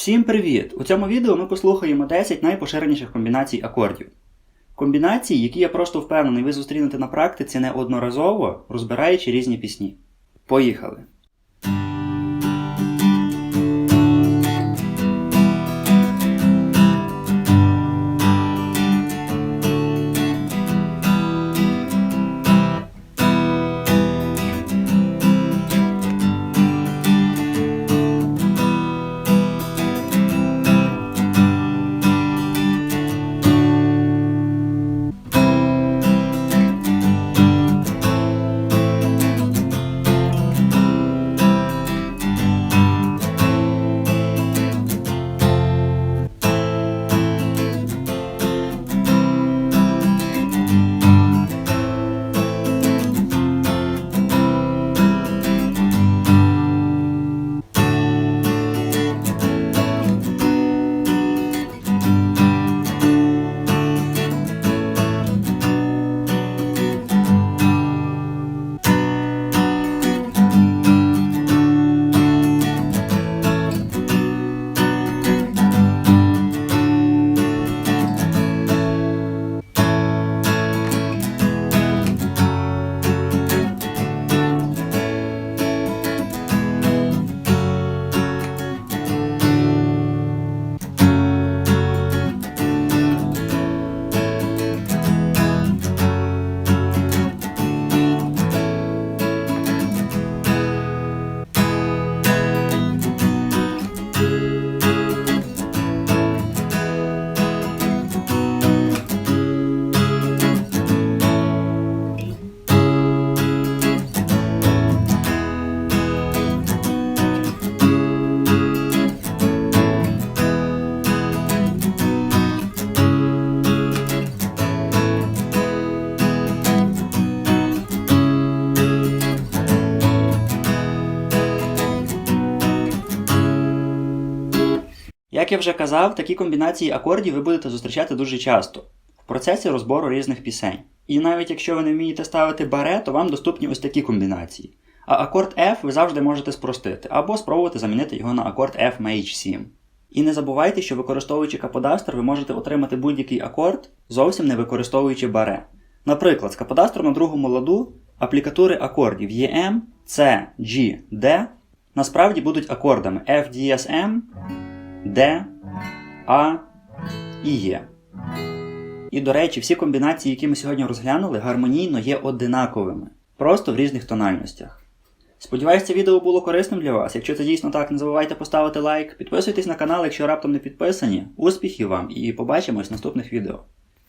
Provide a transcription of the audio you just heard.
Всім привіт! У цьому відео ми послухаємо 10 найпоширеніших комбінацій акордів. Комбінації, які я просто впевнений, ви зустрінете на практиці неодноразово, розбираючи різні пісні. Поїхали! Як я вже казав, такі комбінації акордів ви будете зустрічати дуже часто в процесі розбору різних пісень. І навіть якщо ви не вмієте ставити баре, то вам доступні ось такі комбінації. А акорд F ви завжди можете спростити, або спробувати замінити його на акорд F Mage 7. І не забувайте, що використовуючи каподастр, ви можете отримати будь-який акорд, зовсім не використовуючи баре. Наприклад, з каподастром на другому ладу аплікатури акордів EM, C, G, D насправді будуть акордами F, дієс, M, Д, А і Е. І, до речі, всі комбінації, які ми сьогодні розглянули, гармонійно є одинаковими, просто в різних тональностях. Сподіваюсь, це відео було корисним для вас. Якщо це дійсно так, не забувайте поставити лайк, підписуйтесь на канал, якщо раптом не підписані. Успіхів вам і побачимось в наступних відео.